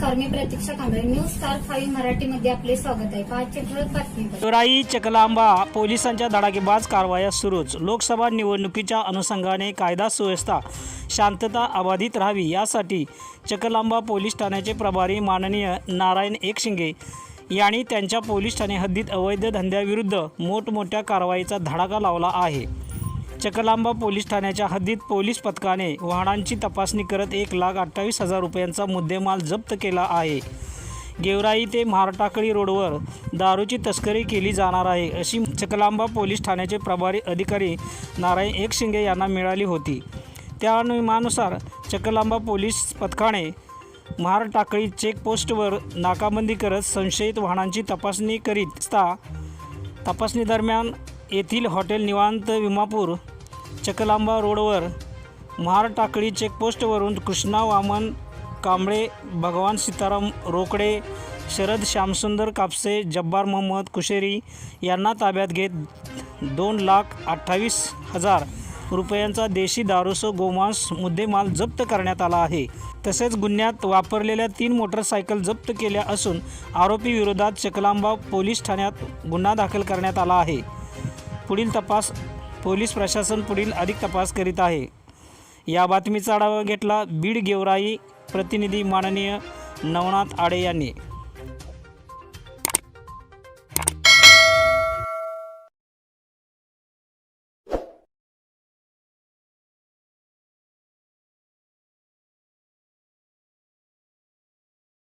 नमस्कार मी Pratiksha Kamble. News star five मराठीमध्ये आपले स्वागत आहे. पाचशे ठळक बातमी चोराई चकलांबा पोलिसांच्या धडाकेबाज कारवाया सुरूच. लोकसभा निवडणुकीच्या अनुषंगाने कायदा सुव्यवस्था शांतता अबाधित राहावी यासाठी चकलांबा पोलीस ठाण्याचे प्रभारी माननीय नारायण एकशिंगे यांनी त्यांच्या पोलीस ठाणे हद्दीत अवैध धंद्याविरुद्ध मोठमोठ्या कारवाईचा धडाका लावला आहे. चकलांबा पोलीस ठाण्याच्या हद्दीत पोलीस पथकाने वाहनांची तपासणी करत एक लाख अठ्ठावीस हजार रुपयांचा मुद्देमाल जप्त केला आहे. गेवराई ते महारटाकळी रोडवर दारूची तस्करी केली जाणार आहे अशी चकलांबा पोलीस ठाण्याचे प्रभारी अधिकारी नारायण एकशिंगे यांना मिळाली होती. त्या अनुमानुसार चकलांबा पोलीस पथकाने महारटाकळी चेकपोस्टवर नाकाबंदी करत संशयित वाहनांची तपासणी करीत असता तपासणीदरम्यान येथील हॉटेल निवांत विमापूर चकलांबा रोडवर महारटाकळी चेकपोस्टवरून कृष्णा वामन कांबळे भगवान सीताराम रोकडे शरद श्यामसुंदर कापसे जब्बार मोहम्मद कुशेरी यांना ताब्यात घेत दोन लाख अठ्ठावीस हजार रुपयांचा देशी दारूसह गोमांस मुद्देमाल जप्त करण्यात आला आहे. तसेच गुन्ह्यात वापरलेल्या तीन मोटरसायकल जप्त केल्या असून आरोपी विरोधात चकलांबा पोलीस ठाण्यात गुन्हा दाखल करण्यात आला आहे. पुढील तपास पोलीस प्रशासन पुढील अधिक तपास करीत आहे. या बातमीचा आढावा घेतला बीड गेवराई प्रतिनिधी माननीय नवनाथ आडे यांनी.